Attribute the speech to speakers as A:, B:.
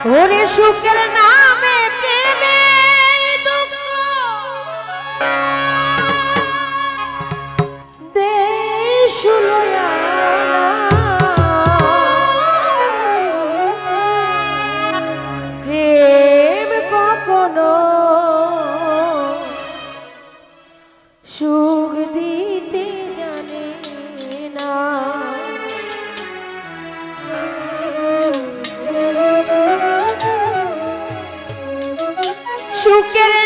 A: ওরে শুকর নামে সুখের